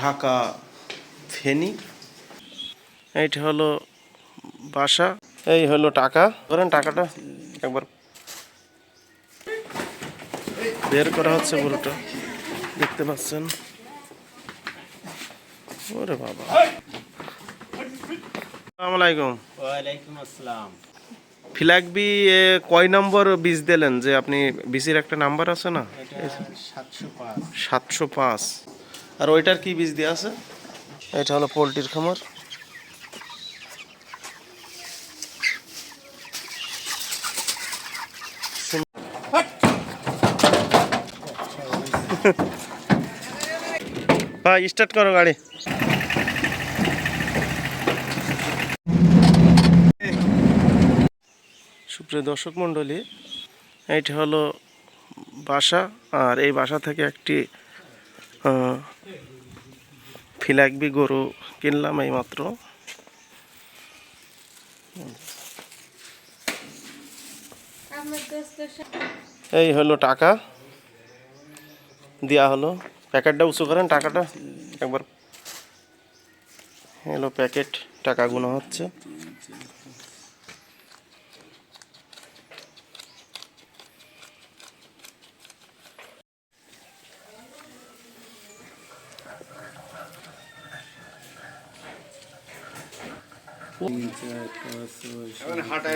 ঢাকা ফেনী। এইটা হলো বাসা। এই হলো টাকা। ধরেন টাকাটা একবার বের করা হচ্ছে পুরোটা দেখতে পাচ্ছেন? ওরে বাবা। আসসালামু আলাইকুম। ওয়ালাইকুম আসসালাম। ফ্ল্যাগ বি এ কয় নম্বর বীজ দিলেন? যে আপনি বিসির একটা নাম্বার আছে না? সাতশো পাঁচ। আর ওইটার কি বীজ দেওয়া আছে? এটা হলো পোলট্রির খামার। ভাই স্টার্ট করো গাড়ি। সুপ্রিয় দর্শক মণ্ডলী এইটা হলো বাসা আর এই বাসা থেকে একটি ফিলাকবি গরু কিনলাম এই মাত্র এই হলো টাকা। দেওয়া হলো। প্যাকেটটা উঁচু করেন টাকাটা। একবার। হলো প্যাকেট। টাকা গুলো হচ্ছে।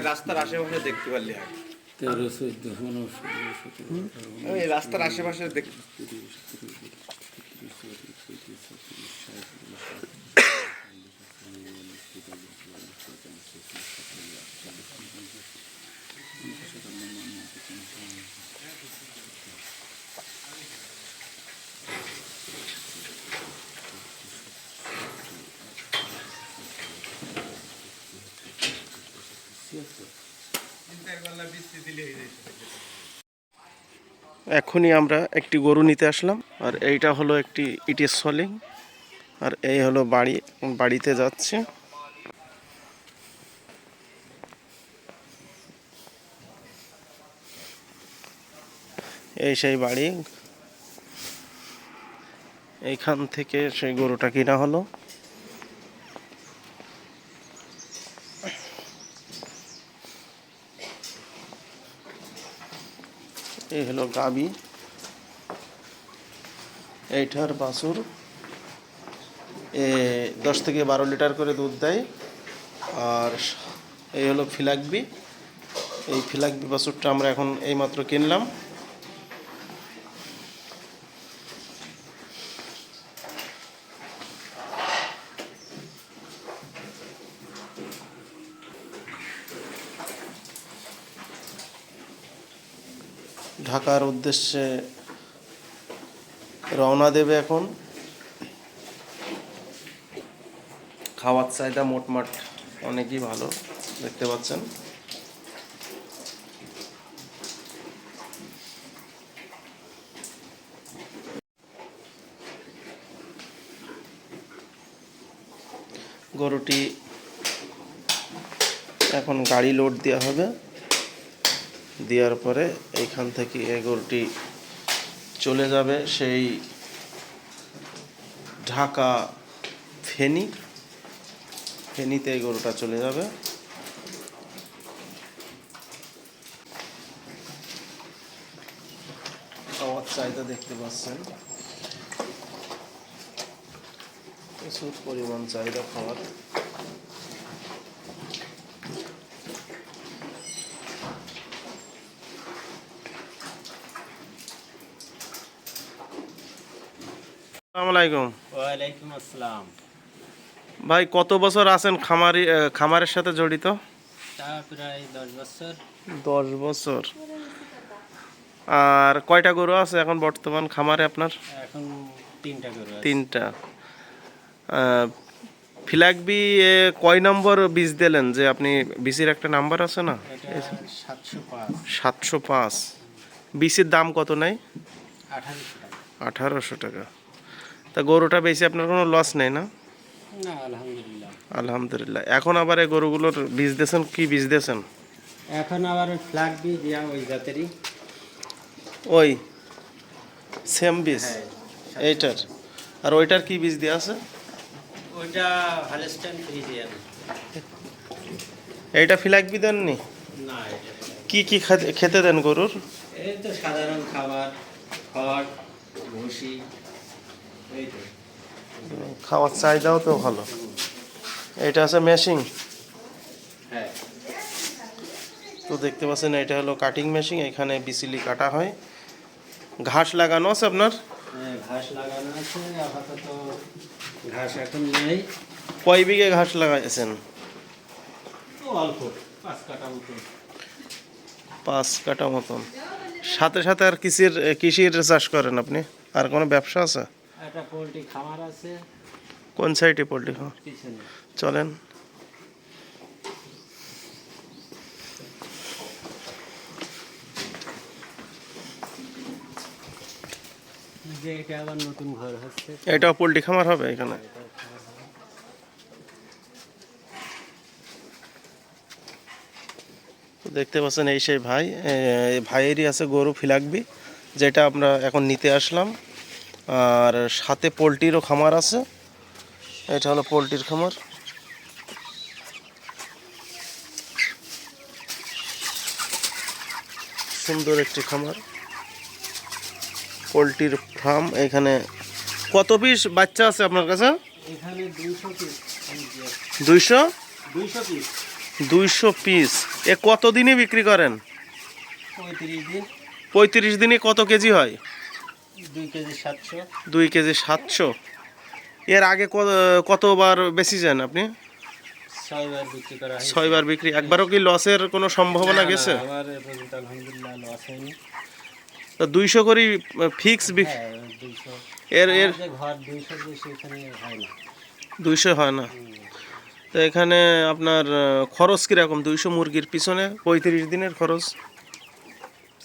রাস্তার আশেপাশে দেখতে পারলি হয়। তেরো চোদ্দ রাস্তার আশেপাশে দেখ এখনই আমরা একটি গরু নিতে আসলাম, আর এইটা হলো একটি ইটিস সলিং, আর এই হলো বাড়ি, বাড়িতে যাচ্ছে। এই সেই বাড়ি, এইখান থেকে সেই গরুটা কিনা হলো। এই হলো গাবি। এইটার বাছুর এ দশ থেকে বারো লিটার করে দুধ দেয়। আর এই হলো ফিলাকবি। এই ফিলাকবি বাছুরটা আমরা এখন এইমাত্র কিনলাম। ঢাকার উদ্দেশ্যে রওনা দেবে এখন। খাওয়ার চাহিদা মোটমাট অনেকই ভালো, দেখতে পাচ্ছেন। গরুটি এখন গাড়ি লোড দেওয়া হবে। দেওয়ার পরে এইখান থেকে এই গরুটি চলে যাবে সেই ঢাকা ফেনী। ফেনীতে এই গরুটা চলে যাবে। চাহিদা দেখতে পাচ্ছেন। প্রচুর পরিমাণ চাহিদা খাওয়ার আসসালামু আলাইকুম। ওয়ালাইকুম আসসালাম। ভাই কত বছর আছেন খামারি খামারের সাথে জড়িত? প্রায় দশ বছর। দশ বছর। আর কয়টা গরু আছে এখন বর্তমান খামারে আপনার? এখন তিনটা। তিনটা। ফিলাকবি কয় নম্বর বীজ দিলেন? যে আপনি বিসির একটা নাম্বার আছে না? সাতশো পাঁচ। বিসির দাম কত নেই? আঠারোশো টাকা। তা গরুটা বেশি আপনার কোনো লস নেই না? না আলহামদুলিল্লাহ। আলহামদুলিল্লাহ। এখন আবার এই গরুগুলোর বীজ দিয়েছেন কি বীজ দিয়েছেন? এখন আবার ফ্ল্যাগ বি দেওয়া ওই জাতেরই। ওই সেম বীজ? হ্যাঁ এইটার। আর ওইটার কি বীজ দেওয়া আছে? ওইটা হ্যালেস্টাইন ফ্রিজিয়ান এইটা ফিলাকবি দেননি? না। কি কি খেতে দেন গরুর? এই তো সাধারণ খাবার খড় ভুসি। খাওয়ার চাহিদাও তো ভালো। এটা আছে মেশিং হ্যাঁ। তো দেখতে পাচ্ছেন এটা হলো কাটিং মেশিন এখানে বিসিলি কাটা হয়। ঘাস লাগানো আছে আপনার? হ্যাঁ, ঘাস লাগানো আছে আপাতত ঘাস এখন নেই। কয় বিঘে ঘাস লাগাইছেন? অল্প পাঁচ কাটা পাঁচ কাটা মতন। সাথে সাথে আর কৃষির কৃষির চাষ করেন আপনি? আর কোনো ব্যবসা আছে? একটা পোলট্রি খামার আছে। কোন সাইডে পোলট্রি খামার? চলেন। যে এটা আবার নতুন ঘর হচ্ছে। এটাও পোলট্রি খামার হবে এখানে? দেখতে পাচ্ছেন এই সেই ভাই ভাইয়েরই আছে গরু ফিলাকবি যেটা আমরা এখন নিতে আসলাম। আর সাথে পোলট্রিরও খামার আছে। এটা হলো পোলট্রির খামার। সুন্দর একটি খামার। পোলট্রির ফার্ম এখানে কত পিস বাচ্চা আছে আপনার কাছে? দুইশো দুইশো? পিস। এ কত দিনে বিক্রি করেন? পঁয়ত্রিশ দিনে কত কেজি হয়? দুই কেজি সাতশো। এর আগে কত- কতবার বেশি যান আপনি? ছয়বার বিক্রি করা একবারও কি লসের কোনো সম্ভাবনা গেছে? তো দুইশো করেই ফিক্স হ্যাঁ এর এর হয় দুইশো হয় না। তো এখানে আপনার খরচ কীরকম? দুইশো মুরগির পিছনে পঁয়ত্রিশ দিনের খরচ?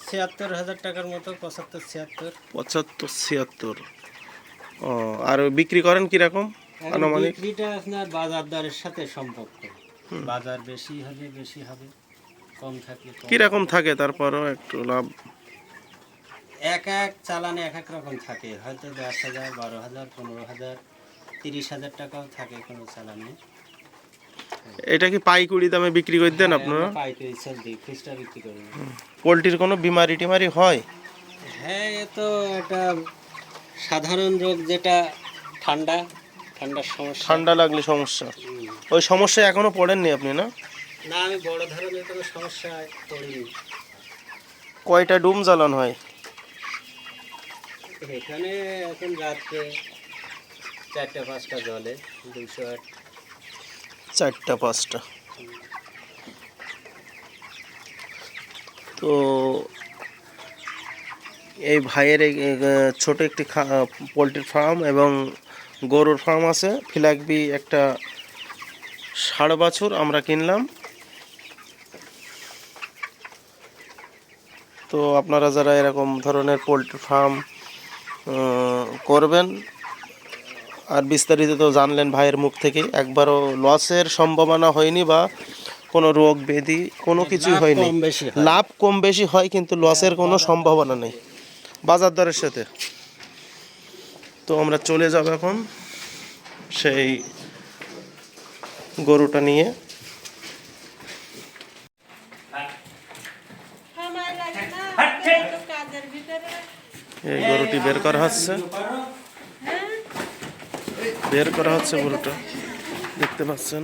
ছিয়াত্তর হাজার টাকার মতো পঁচাত্তর ছিয়াত্তর। পঁচাত্তর ছিয়াত্তর। ও আর বিক্রি করেন কীরকম আনুমানিক? বিক্রিটা আপনার বাজার দরের সাথে সম্পর্ক। বাজার বেশি হলে বেশি হবে কম থাকলে কম কীরকম থাকে তারপরও একটু লাভ? এক এক চালানে এক এক রকম থাকে। হয়তো দশ হাজার বারো হাজার পনেরো হাজার তিরিশ হাজার টাকাও থাকে কোনো চালানে। এটা কি পাইকুড়ি দামে বিক্রি করে দেন আপনারা? করি। না। পোলট্রির কোনো বিমারি টিমারি হয়? হ্যাঁ এ তো একটা সাধারণ রোগ যেটা ঠান্ডা ঠান্ডার সমস্যা। ঠান্ডা লাগলে সমস্যা। ওই সমস্যা এখনও পড়েননি আপনি না? না আমি বড় ধরনের কোনো সমস্যায় পড়িনি। কয়টা ডুম জ্বালান হয়? এখানে এখন রাত্রে চারটে পাঁচটা জলে দুশো আট। চারটা, পাঁচটা। তো এই ভাইয়ের ছোট একটি পোলট্রির ফার্ম এবং গরুর ফার্ম আছে। ফিলাকবি একটা ষাড় বছর আমরা কিনলাম। তো আপনারা যারা এরকম ধরনের পোলট্রি ফার্ম করবেন আর বিস্তারিত তো জানলেন ভাইয়ের মুখ থেকে। একবারও লসের সম্ভাবনা হয়নি বা কোনো রোগ ব্যাধি কোনো কিছুই হয়নি। বেশি লাভ কম বেশি হয় কিন্তু লসের কোনো সম্ভাবনা নেই। বাজার দরের সাথে। তো আমরা চলে যাব এখন সেই গরুটা নিয়ে। কাজের ভিতরে। এই গরুটি বের করা হচ্ছে। হ্যাঁ বের করা হচ্ছে গরুটা দেখতে পাচ্ছেন।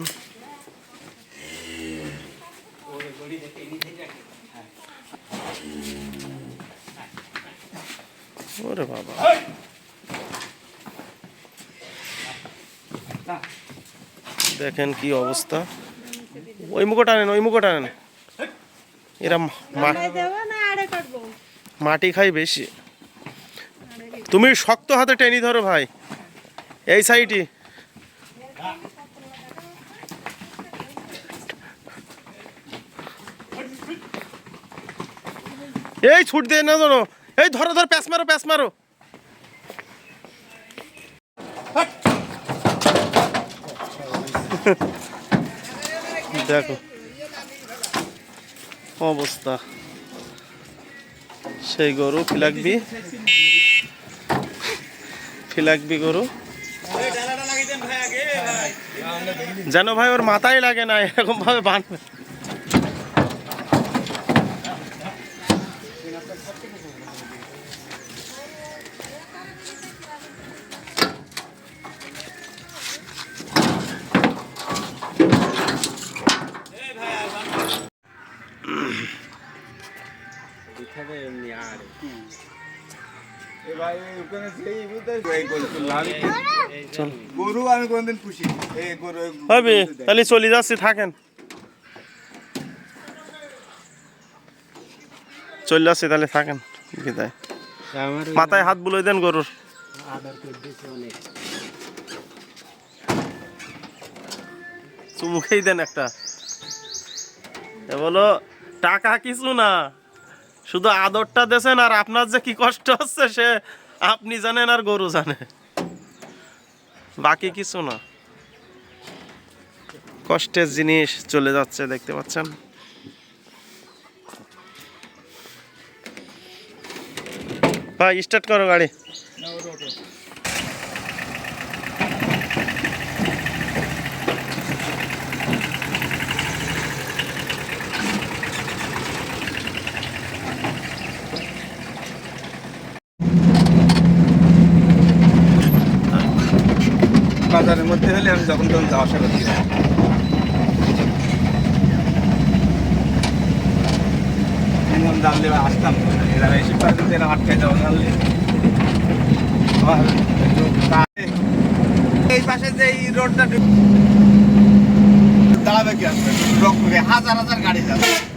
ওরে বাবা। দেখেন কি অবস্থা। ওই মুখো টানেন ওই মুখো টানেন এরা মাটি খাই বেশি। তুমি শক্ত হাতে টেনি ধরো ভাই। এই সাইডই। এই ছুট দিয়ে না ধরো। এই ধরো ধরো প্যাস মারো প্যাস মারো। দেখো। অবস্থা। সেই গরু, ফিলাকবি। ফিলাকবি গরু। যেন ভাই ওর মাথায় লাগে না এরকম ভাবে বাঁধবে গরু আমি কোনদিন পুষি হবে তাহলে চলে যাচ্ছি থাকেন। চলে যাচ্ছি তাহলে থাকেন। বিদায়। মাথায় হাত বুলোই দেন গরুর। চুমুখেই দেন একটা। এ বলো টাকা কিছু না। শুধু আদরটা দেছেন আর আপনার যে কি কষ্ট হচ্ছে সে আপনি জানেন আর গরু জানে। বাকি কিছু না। কষ্টের জিনিস চলে যাচ্ছে, দেখতে পাচ্ছেন? ভাই স্টার্ট করো গাড়ি। বাজারের মধ্যে হলে আমি যখন তখন যাওয়া আসা করছি। আসতাম। এই পাশে যে এই রোডটা দাঁড়াবে কি আসবে হাজার হাজার গাড়ি যাচ্ছে